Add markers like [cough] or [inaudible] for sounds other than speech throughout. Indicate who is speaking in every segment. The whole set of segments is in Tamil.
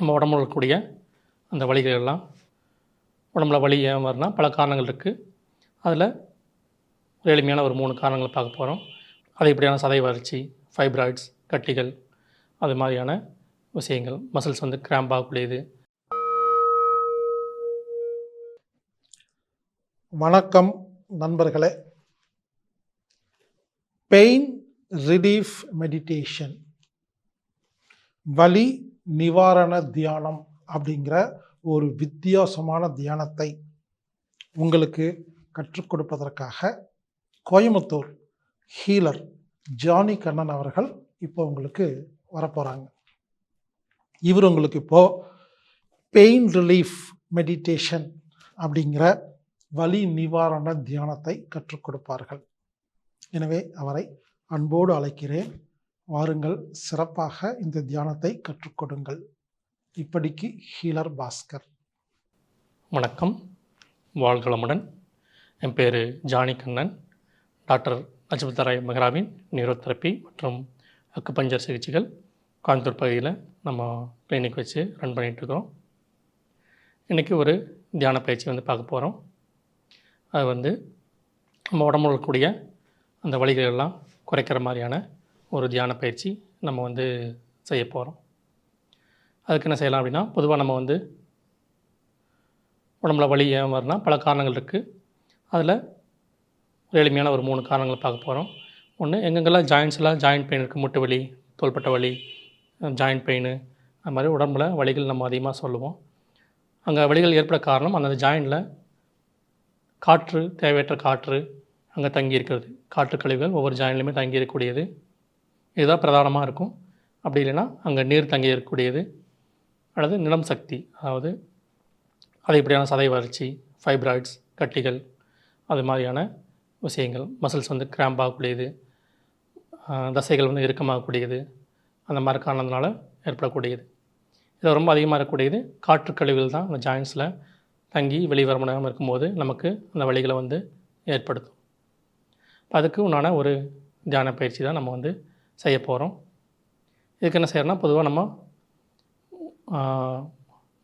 Speaker 1: நம்ம உடம்புல இருக்கக்கூடிய அந்த வலிகள் எல்லாம் உடம்புல வலி ஏன் வரும்னா பல காரணங்கள் இருக்குது அதில் ஒரு எளிமையான ஒரு மூணு காரணங்களை பார்க்க போகிறோம் அது இப்படியான சதை வறட்சி ஃபைப்ராய்ட்ஸ் கட்டிகள் அது மாதிரியான விஷயங்கள். மசில்ஸ் வந்து கிராம்ப் ஆகக்கூடியது.
Speaker 2: வணக்கம் நண்பர்களே. பெயின் ரிலீஃப் மெடிடேஷன் வலி நிவாரண தியானம் அப்படிங்கிற ஒரு வித்தியாசமான தியானத்தை உங்களுக்கு கற்றுக் கொடுப்பதற்காக கோயம்புத்தூர் ஹீலர் ஜானி கண்ணன் அவர்கள் இப்போ உங்களுக்கு வரப்போகிறாங்க இவர் உங்களுக்கு இப்போ பெயின் ரிலீஃப் மெடிடேஷன் அப்படிங்கிற வலி நிவாரண தியானத்தை கற்றுக் கொடுப்பார்கள். எனவே அவரை அன்போடு அழைக்கிறேன். வாருங்கள் சிறப்பாக இந்த தியானத்தை கற்றுக்கொடுங்கள். இப்படிக்கு ஹீலர் பாஸ்கர்.
Speaker 1: வணக்கம். வாழ்களமுடன் என் பேர் ஜானி கண்ணன். டாக்டர் நஜபத்தராய் மெஹ்ராவின் நியூரோதெரப்பி மற்றும் அக்குபஞ்சர் சிகிச்சைகள் கோயம்புத்தூர் பகுதியில் நம்ம கிளினிக் வச்சு ரன் பண்ணிகிட்ருக்கோம் இன்றைக்கி ஒரு தியான பயிற்சி வந்து பார்க்க போகிறோம் அது வந்து நம்ம உடம்புல இருக்கக்கூடிய அந்த வழிகளெல்லாம் குறைக்கிற மாதிரியான ஒரு தியான பயிற்சி நம்ம வந்து செய்ய போகிறோம் அதுக்கு என்ன செய்யலாம் அப்படின்னா பொதுவாக நம்ம வந்து உடம்புல வலி ஏன் வரும்னா பல காரணங்கள் இருக்குது அதில் ஒரு எளிமையான ஒரு மூணு காரணங்களை பார்க்க போகிறோம் ஒன்று எங்கெங்கெல்லாம் ஜாயின்ஸ்லாம் ஜாயிண்ட் பெயின் இருக்குது முட்டு வலி தோள்பட்ட வலி ஜாயிண்ட் பெயின் அது மாதிரி உடம்புல வலிகள் நம்ம அதிகமாக சொல்லுவோம். அங்கே வலிகள் ஏற்பட காரணம் அந்த ஜாயிண்டில் காற்று தேவையற்ற காற்று அங்கே தங்கி இருக்கிறது. காற்று கழிவுகள் ஒவ்வொரு ஜாயின்லையுமே தங்கி இருக்கக்கூடியது. இதுதான் பிரதானமாக இருக்கும். அப்படி இல்லைன்னா அங்கே நீர் தங்கி இருக்கக்கூடியது அல்லது நிலம் சக்தி அதாவது அதிகப்படியான சதை வறட்சி ஃபைப்ராய்ட்ஸ் கட்டிகள் அது மாதிரியான விஷயங்கள் மசில்ஸ் வந்து கிராம்ப் ஆகக்கூடியது தசைகள் வந்து இறுக்கமாகக்கூடியது அந்த மாதிரி காரணத்தினால ஏற்படக்கூடியது. இதில் ரொம்ப அதிகமாக இருக்கக்கூடியது காற்று கழிவுகள் தான் அந்த ஜாயின்ஸில் தங்கி வெளிவர முடியாமல் இருக்கும்போது நமக்கு அந்த வழிகளை வந்து ஏற்படுத்தும். அதுக்கு உண்டான ஒரு தியான பயிற்சி தான் நம்ம வந்து செய்ய போகிறோம் இதுக்கு என்ன செய்யறோம்னா பொதுவாக நம்ம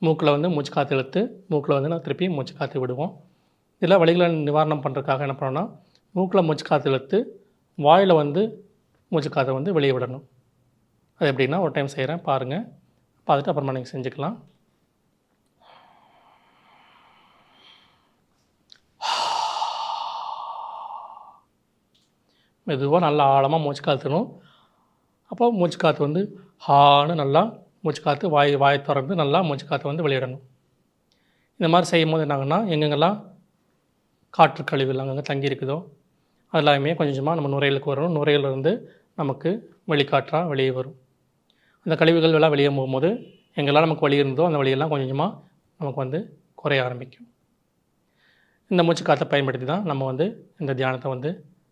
Speaker 1: மூக்கில் வந்து மூச்சு காற்று இழுத்து மூக்கில் வந்து நான் திருப்பி மூச்சு காற்று விடுவோம். இதில் வழிகளை நிவாரணம் பண்ணுறதுக்காக என்ன பண்ணோன்னா மூக்கில் மூச்சு காற்று இழுத்து வாயில் வந்து மூச்சு காற்றை வந்து வெளியே விடணும். அது எப்படின்னா ஒரு டைம் செய்கிறேன் பாருங்கள் பார்த்துட்டு அப்புறமா நீங்கள் செஞ்சுக்கலாம். மெதுவாக நல்லா ஆழமாக மூச்சு காத்துணும். அப்போ மூச்சு காற்று வந்து ஹான்னு நல்லா மூச்சு காற்று வாய் வாயை திறந்து நல்லா மூச்சு காற்றை வந்து வெளியிடணும். இந்த மாதிரி செய்யும் போது என்னாங்கன்னா எங்கெங்கெல்லாம் காற்று கழிவுகள் அங்கங்கே தங்கி இருக்குதோ அது எல்லாமே கொஞ்சம் கொஞ்சமாக நம்ம நுரையலுக்கு வரணும். நுரையிலிருந்து நமக்கு வெளிக்காற்றாக வெளியே வரும். அந்த கழிவுகள் எல்லாம் வெளியே போகும்போது எங்கெல்லாம் நமக்கு வழி இருந்ததோ அந்த வழியெல்லாம் கொஞ்சம் கொஞ்சமாக நமக்கு வந்து குறைய ஆரம்பிக்கும். இந்த மூச்சு காற்றை பயன்படுத்தி தான் நம்ம வந்து இந்த தியானத்தை வந்து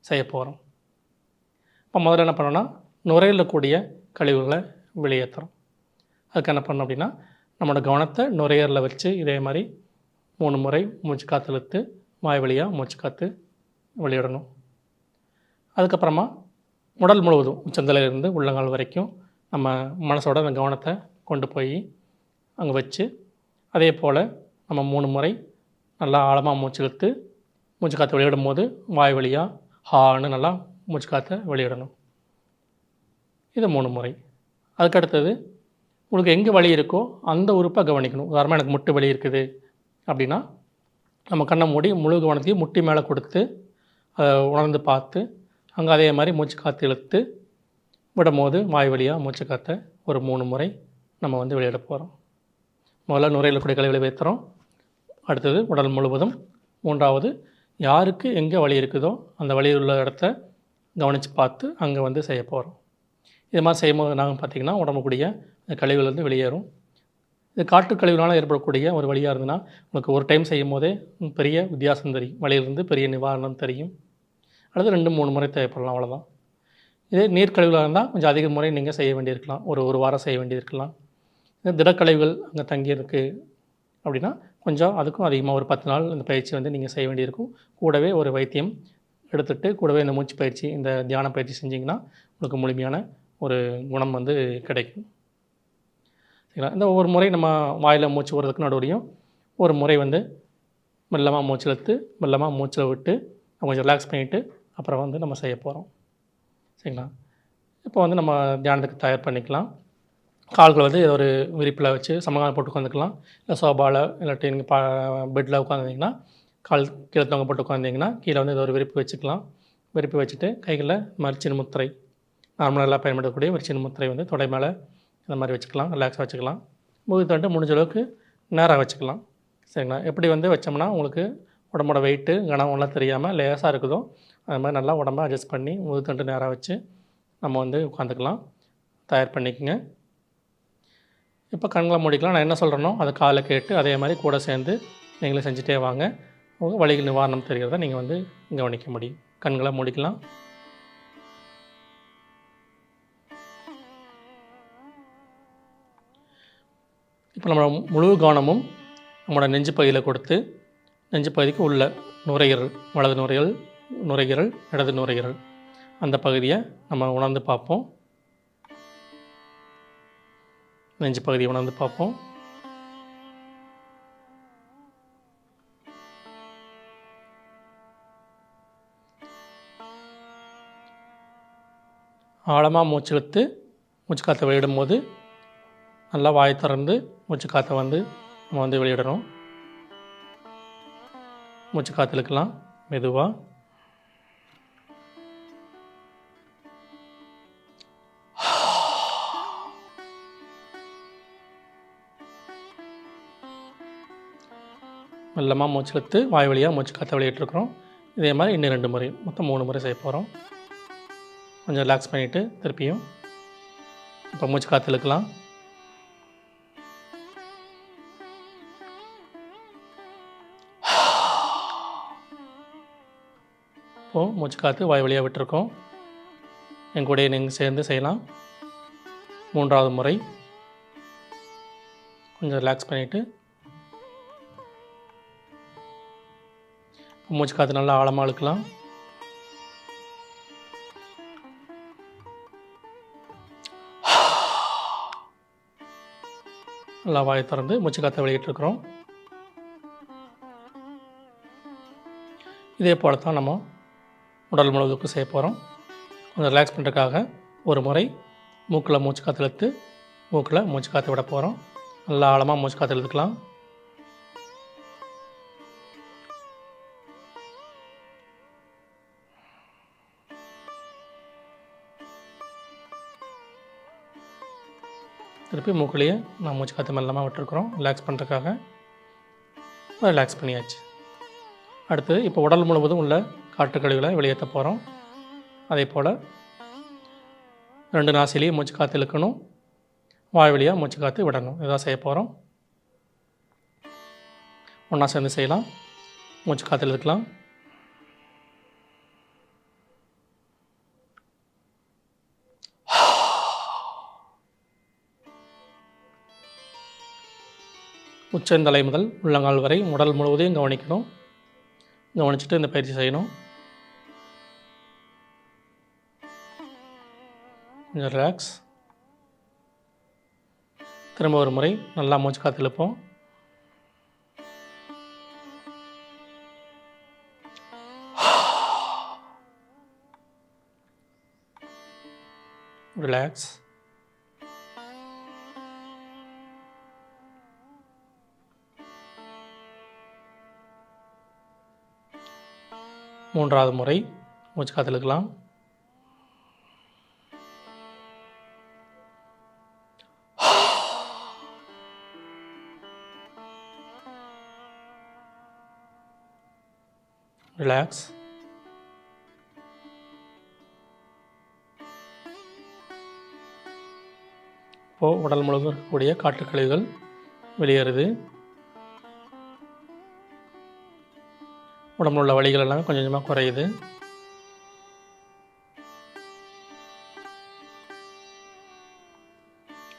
Speaker 1: செய்ய போகிறோம் இப்போ முதல்ல என்ன பண்ணோன்னா நுரையில் கூடிய கழிவுகளை வெளியேற்றுறோம் அதுக்கு என்ன பண்ணோம் அப்படின்னா நம்மளோட கவனத்தை நுரையீரலில் வச்சு இதே மாதிரி மூணு முறை மூச்சு காற்று இழுத்து வாய் வழியாக மூச்சு காற்று வெளியிடணும். அதுக்கப்புறமா உடல் முழுவதும் உச்சந்தலையிலிருந்து உள்ளங்கால் வரைக்கும் நம்ம மனசோட அந்த கவனத்தை கொண்டு போய் அங்கே வச்சு அதே போல் நம்ம மூணு முறை நல்லா ஆழமாக மூச்சு இழுத்து மூச்சு காற்று வெளியிடும் போது வாய் வழியாக ஹான்னு நல்லா மூச்சு காற்றை வெளியிடணும். இது மூணு முறை. அதுக்கடுத்தது உங்களுக்கு எங்கே வலி இருக்கோ அந்த உறுப்பை கவனிக்கணும். உதாரணமாக எனக்கு முட்டு வலி இருக்குது அப்படின்னா நம்ம கண்ணை மூடி முழு கவனத்தையும் முட்டி மேலே கொடுத்து அதை உணர்ந்து பார்த்து அங்கே அதே மாதிரி மூச்சு காற்று இழுத்து விடும்போது வாய் வழியாக மூச்சு காற்றை ஒரு மூணு முறை நம்ம வந்து வெளியிட போகிறோம் முதல்ல நுரையில் கூடிய கழிவுகளை வைத்துறோம் அடுத்தது உடல் முழுவதும். மூன்றாவது யாருக்கு எங்கே வழி இருக்குதோ அந்த வழியில் உள்ள இடத்த கவனித்து பார்த்து அங்கே வந்து செய்ய போகிறோம் இது மாதிரி செய்யும்போது நாங்கள் பார்த்திங்கன்னா உடம்புக்கூடிய அந்த கழிவுகள் வந்து வெளியேறும். இது காற்று கழிவுனால ஏற்படக்கூடிய ஒரு வழியாக இருந்ததுன்னா உங்களுக்கு ஒரு டைம் செய்யும் போதே பெரிய வித்தியாசம் தெரியும். வழியிலிருந்து பெரிய நிவாரணம் தெரியும். அல்லது ரெண்டு மூணு முறை தேவைப்படலாம் அவ்வளோதான் இதே நீர் கழிவுகளாக இருந்தால் கொஞ்சம் அதிக முறை நீங்கள் செய்ய வேண்டியிருக்கலாம். ஒரு ஒரு வாரம் செய்ய வேண்டியிருக்கலாம். இது திடக்கழிவுகள் அங்கே தங்கியிருக்கு அப்படின்னா கொஞ்சம் அதுக்கும் அதிகமாக ஒரு பத்து நாள் இந்த பயிற்சி வந்து நீங்கள் செய்ய வேண்டியிருக்கும். கூடவே ஒரு வைத்தியம் எடுத்துகிட்டு கூடவே இந்த மூச்சு பயிற்சி இந்த தியான பயிற்சி செஞ்சிங்கன்னா உங்களுக்கு முழுமையான ஒரு குணம் வந்து கிடைக்கும். சரிங்களா? இந்த ஒவ்வொரு முறை நம்ம வாயில் மூச்சு விடுறதுக்கு நடுவுலையும் ஒரு முறை வந்து மெல்லமாக மூச்சு இழுத்து மெல்லமாக மூச்சில் விட்டு கொஞ்சம் ரிலாக்ஸ் பண்ணிவிட்டு அப்புறம் வந்து நம்ம செய்ய போகிறோம் சரிங்களா? இப்போ வந்து நம்ம தியானத்துக்கு தயார் பண்ணிக்கலாம். கால்களை வந்து ஏதோ ஒரு விரிப்பில் வச்சு சமகாலம் போட்டு உட்காந்துக்கலாம். இல்லை சோபாவில் இல்லாட்டி நீங்கள் பா பெட்டில் உட்காந்துருந்தீங்கன்னா கால் கீழே தொங்க போட்டு உட்காந்திங்கன்னா கீழே வந்து ஏதோ ஒரு விரிப்பு வச்சுக்கலாம். விரிப்பு வச்சுட்டு கைகளில் மரிச்சின் முத்திரை நார்மலாக எல்லாம் பயன்படுத்தக்கூடிய ஒரு சின்ன முத்திரை வந்து தொடை மேலே இந்த மாதிரி வச்சுக்கலாம் ரிலாக்ஸாக வச்சுக்கலாம். முதுகு வந்துட்டு முடிஞ்ச அளவுக்கு நேராக வச்சுக்கலாம். சரிங்களா? எப்படி வந்து வச்சோம்னா உங்களுக்கு உடம்போட வெயிட்டு கனவெல்லாம் தெரியாமல் லேசாக இருக்குதோ அது மாதிரி நல்லா உடம்பை அட்ஜஸ்ட் பண்ணி முதுகு நேராக வச்சு நம்ம வந்து உட்காந்துக்கலாம். தயார் பண்ணிக்கோங்க. இப்போ கண்களை மூடிக்கலாம். நான் என்ன சொல்கிறேனோ அதை காலை கேட்டு அதே மாதிரி கூட சேர்ந்து நீங்களே செஞ்சுட்டே வாங்க. உங்கள் நிவாரணம் தெரிகிறத நீங்கள் வந்து கவனிக்க முடியும். கண்களை மூடிக்கலாம். இப்போ நம்ம முழு கவனமும் நம்மளோட நெஞ்சு பகுதியில் கொடுத்து நெஞ்சு பகுதிக்கு உள்ள நுரையீரல் வலது நுரையீரல் நுரையீரல் இடது நுரையீரல். அந்த பகுதியை நம்ம உணர்ந்து பார்ப்போம். நெஞ்சு பகுதியை உணர்ந்து பார்ப்போம். ஆழமாக மூச்சு இழுத்து மூச்சு காற்றை வெளியிடும்போது நல்லா வாய் திறந்து மூச்சு காற்றை வந்து நம்ம வந்து வெளியிடணும். மூச்சு காற்று இழுக்கலாம் மெதுவாக மெல்லமாக மூச்சு இழுத்து வாய் வழியாக மூச்சு காற்றை வெளியிட்ருக்குறோம் இதே மாதிரி இன்னும் ரெண்டு முறை மொத்தம் மூணு முறை செய்ய போகிறோம் கொஞ்சம் ரிலாக்ஸ் பண்ணிவிட்டு திருப்பியும் இப்போ மூச்சு காற்று இழுக்கலாம். இப்போது மூச்சு காற்று வாய் வழியாக விட்டுருக்கோம். என் கூடயே நீங்கள் சேர்ந்து செய்யலாம். மூன்றாவது முறை. கொஞ்சம் ரிலாக்ஸ் பண்ணிவிட்டு மூச்சு காற்று நல்லா ஆழமாக இழுக்கலாம். நல்லா வாயை திறந்து மூச்சு காற்றை வெளியிட்டிருக்கிறோம் இதே போல தான் நம்ம உடல் முழுவதுக்கும் செய்ய போகிறோம் கொஞ்சம் ரிலாக்ஸ் பண்ணுறதுக்காக ஒரு முறை மூக்கில் மூச்சு காற்று இழுத்து மூக்கில் மூச்சு காற்று விட போகிறோம் நல்லா ஆழமாக மூச்சு காற்று இழுத்துக்கலாம். திருப்பி மூக்குலேயே நான் மூச்சு காற்று மெல்லமாக விட்டுருக்குறோம். ரிலாக்ஸ் பண்ணுறதுக்காக ரிலாக்ஸ் பண்ணியாச்சு. அடுத்து இப்போ உடல் முழுவதும் உள்ள காற்று வெளியேற்ற போகிறோம் அதே போல் ரெண்டு நாசிலையும் மூச்சு காற்று இழுக்கணும். வாய் வழியாக மூச்சு காற்று விடணும். இதுதான் செய்ய போகிறோம் ஒன்றா சேர்ந்து செய்யலாம். மூச்சு காற்று இழுக்கலாம். உச்சந்தலை முதல் உள்ளங்கால் வரை உடல் முழுவதையும் கவனிக்கணும். கவனிச்சுட்டு இந்த பயிற்சி செய்யணும். கொஞ்சம் ரிலாக்ஸ் திரும்ப ஒரு முறை நல்லா மூச்சு காற்று இழுப்போம். [sighs] ரிலாக்ஸ் மூன்றாவது முறை மூச்சு காத்திருக்கலாம் Relax. இப்போது உடல் முழுவதும் இருக்கக்கூடிய காற்று கழிவுகள் வெளியேறுது. உடம்புல உள்ள வழிகள் எல்லாமே கொஞ்சம் கொஞ்சமாக குறையுது.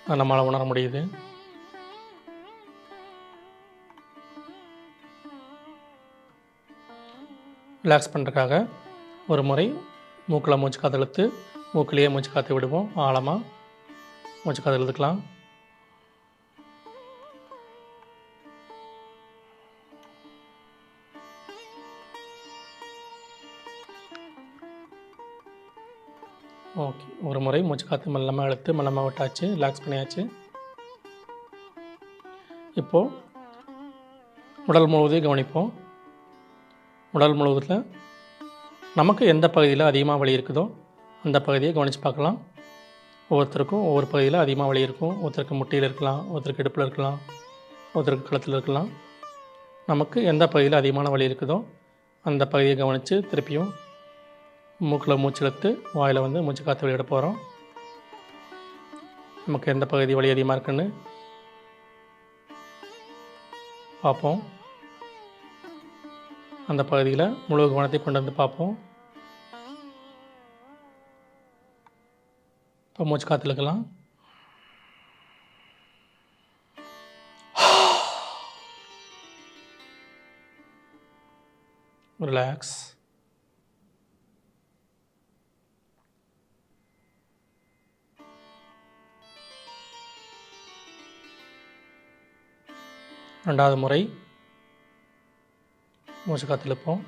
Speaker 1: நம்மளால் உணர முடியுது. ரிலாக்ஸ் பண்ணுறதுக்காக ஒரு முறை மூக்கில் மூச்சு காத்தழுத்து மூக்கிலேயே மூச்சு காத்து விடுவோம். ஆழமாக மூச்சு காற்று இழுத்துக்கலாம். ஓகே. ஒரு முறை மூச்சு காற்று மெல்லமாக அழுத்து மெல்லமாக விட்டாச்சு ரிலாக்ஸ் பண்ணியாச்சு. இப்போது உடல் முழுவதையும் கவனிப்போம். உடல் முழுவதில் நமக்கு எந்த பகுதியில் அதிகமாக வலி இருக்குதோ அந்த பகுதியை கவனித்து பார்க்கலாம். ஒவ்வொருத்தருக்கும் ஒவ்வொரு பகுதியில் அதிகமாக வலி இருக்கும். ஒருத்தருக்கு முட்டியில் இருக்கலாம் ஒருத்தருக்கு இடுப்பில் இருக்கலாம் ஒருத்தருக்கு கழுத்தில் இருக்கலாம். நமக்கு எந்த பகுதியில் அதிகமான வலி இருக்குதோ அந்த பகுதியை கவனித்து திருப்பியும் மூக்கில் மூச்சு இழுத்து வாயில் வந்து மூச்சு காற்று வெளியிட போகிறோம் நமக்கு எந்த பகுதி வலி அதிகமாக இருக்குன்னு பார்ப்போம். அந்த பகுதியில் முழு கவனத்தை கொண்டு வந்து பார்ப்போம். இப்போ மூச்சு காற்று ரிலாக்ஸ் ரெண்டாவது முறை. மூச்சு காற்று இழுப்போம்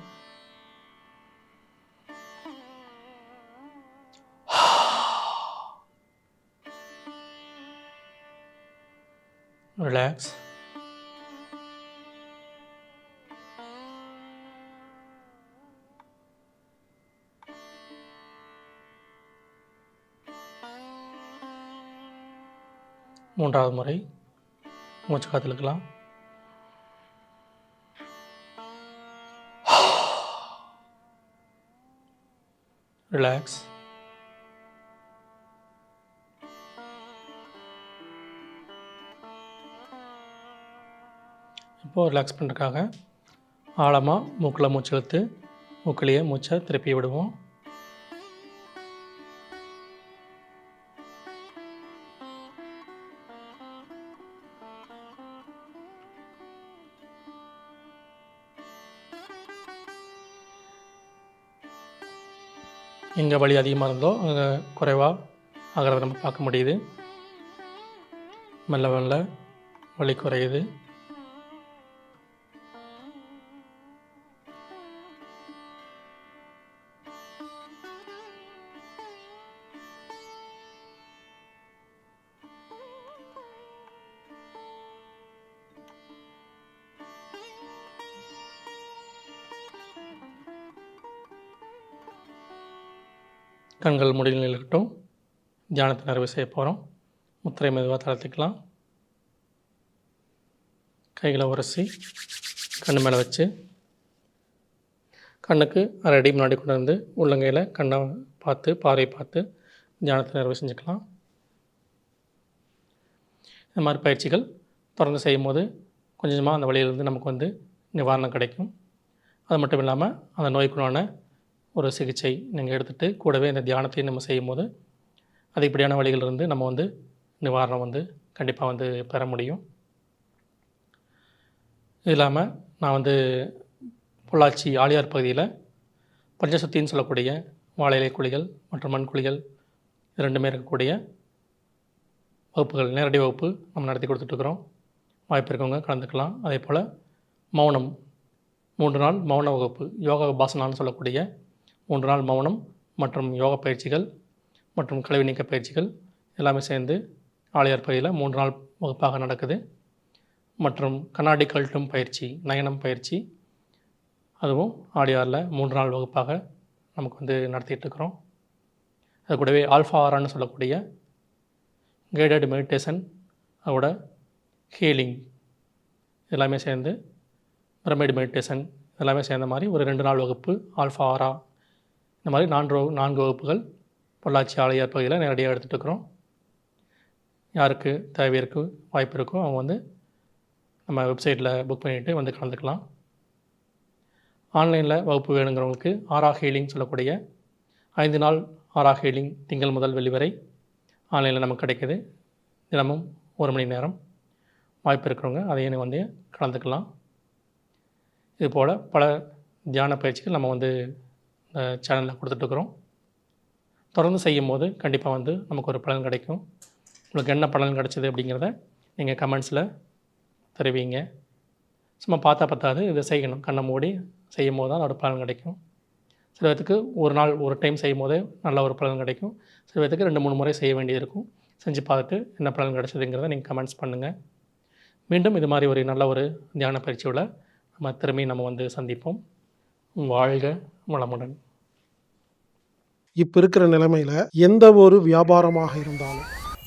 Speaker 1: ரிலாக்ஸ் மூன்றாவது முறை மூச்சு காற்று Relax. ரிலாக்ஸ் இப்போது ரிலாக்ஸ் பண்ணுறதுக்காக ஆழமாக மூக்கில் மூச்சு இழுத்து மூக்கிலேயே மூச்சை திருப்பி விடுவோம் எங்கே வலி அதிகமாக இருந்தோ அங்கே குறைவாக ஆகிறத நம்ம பார்க்க முடியுது. மெல்ல மெல்ல வலி குறையுது. கண்கள் முடிவில் இருக்கட்டும் தியானத்தை நிறைவு செய்ய போகிறோம் முத்திரை மெதுவாக தளர்த்திக்கலாம். கைகளை உரசி கண்ணு மேலே வச்சு கண்ணுக்கு அரை அடி முன்னாடி கொண்டு வந்து உள்ளங்கையில் கண்ணை பார்த்து பாறை பார்த்து தியானத்தை நிறைவு செஞ்சுக்கலாம். இந்த மாதிரி பயிற்சிகள் தொடர்ந்து செய்யும்போது கொஞ்சமாக அந்த வழியிலிருந்து நமக்கு வந்து நிவாரணம் கிடைக்கும். அது மட்டும் இல்லாமல் அந்த நோய்க்குள்ளான ஒரு சிகிச்சை நீங்கள் எடுத்துகிட்டு கூடவே இந்த தியானத்தையும் நம்ம செய்யும்போது அதிகப்படியான வழிகளிலிருந்து நம்ம வந்து நிவாரணம் வந்து கண்டிப்பாக வந்து பெற முடியும். இது இல்லாமல் நான் வந்து பொள்ளாச்சி ஆழியார் பகுதியில் பஞ்சசுத்தின்னு சொல்லக்கூடிய வாழை இலை குழிகள் மற்றும் மண் குழிகள் இது ரெண்டுமே இருக்கக்கூடிய வகுப்புகள் நேரடி வகுப்பு நம்ம நடத்தி கொடுத்துட்ருக்குறோம் வாய்ப்பு இருக்கவங்க கலந்துக்கலாம். அதே போல் மௌனம் மூன்று நாள் மௌன வகுப்பு யோகா பாசனான்னு சொல்லக்கூடிய மூன்று நாள் மௌனம் மற்றும் யோகா பயிற்சிகள் மற்றும் கழிவு நீக்க பயிற்சிகள் எல்லாமே சேர்ந்து ஆழியார் பகுதியில் மூன்று நாள் வகுப்பாக நடக்குது. மற்றும் கண்ணாடி கழட்டும் பயிற்சி நயனம் பயிற்சி அதுவும் ஆடியாரில் மூன்று நாள் வகுப்பாக நமக்கு வந்து நடத்திட்டுருக்குறோம் அது கூடவே ஆல்ஃபா ஆரான்னு சொல்லக்கூடிய கைடட் மெடிடேஷன் அதோட ஹீலிங் எல்லாமே சேர்ந்து பிரமிட் மெடிடேஷன் எல்லாமே சேர்ந்த மாதிரி ஒரு ரெண்டு நாள் வகுப்பு ஆல்ஃபா ஆரா இந்த மாதிரி நான்கு நான்கு வகுப்புகள் பொள்ளாச்சி ஆலையார் பகுதியில் நேரடியாக எடுத்துகிட்டு இருக்கிறோம். யாருக்கு தேவை வாய்ப்பு இருக்கோ அவங்க வந்து நம்ம வெப்சைட்டில் புக் பண்ணிவிட்டு வந்து கலந்துக்கலாம். ஆன்லைனில் வகுப்பு வேணுங்கிறவங்களுக்கு ஆரா ஹீலிங் சொல்லக்கூடிய ஐந்து நாள் ஆரா ஹீலிங் திங்கள் முதல் வெள்ளி வரை ஆன்லைனில் நமக்கு கிடைக்குது. தினமும் ஒரு மணி நேரம் வாய்ப்பு இருக்கிறவங்க அதையும் வந்து கலந்துக்கலாம். இது போல் பல தியான பயிற்சிகள் நம்ம வந்து சேனலில் கொடுத்துட்ருக்குறோம் தொடர்ந்து செய்யும்போது கண்டிப்பாக வந்து நமக்கு ஒரு பலன் கிடைக்கும். உங்களுக்கு என்ன பலன் கிடைச்சிது அப்படிங்கிறத நீங்கள் கமெண்ட்ஸில் தெரிவிங்க. சும்மா பார்த்தா பத்தாது இதை செய்யணும். கண்ணை மூடி செய்யும் போது தான் அதோட பலன் கிடைக்கும். சில பேர்த்துக்கு ஒரு நாள் ஒரு டைம் செய்யும் போதே நல்ல ஒரு பலன் கிடைக்கும். சில பேர்த்துக்கு ரெண்டு மூணு முறை செய்ய வேண்டியது இருக்கும். செஞ்சு பார்த்துட்டு என்ன பலன் கிடைச்சதுங்கிறத நீங்கள் கமெண்ட்ஸ் பண்ணுங்கள் மீண்டும் இது மாதிரி ஒரு நல்ல ஒரு தியான பயிற்சியோட நம்ம திரும்பி நம்ம வந்து சந்திப்போம். வாழ்க வளமுடன்.
Speaker 2: இப்போ இருக்கிற நிலைமையில் எந்த ஒரு வியாபாரமாக இருந்தாலும்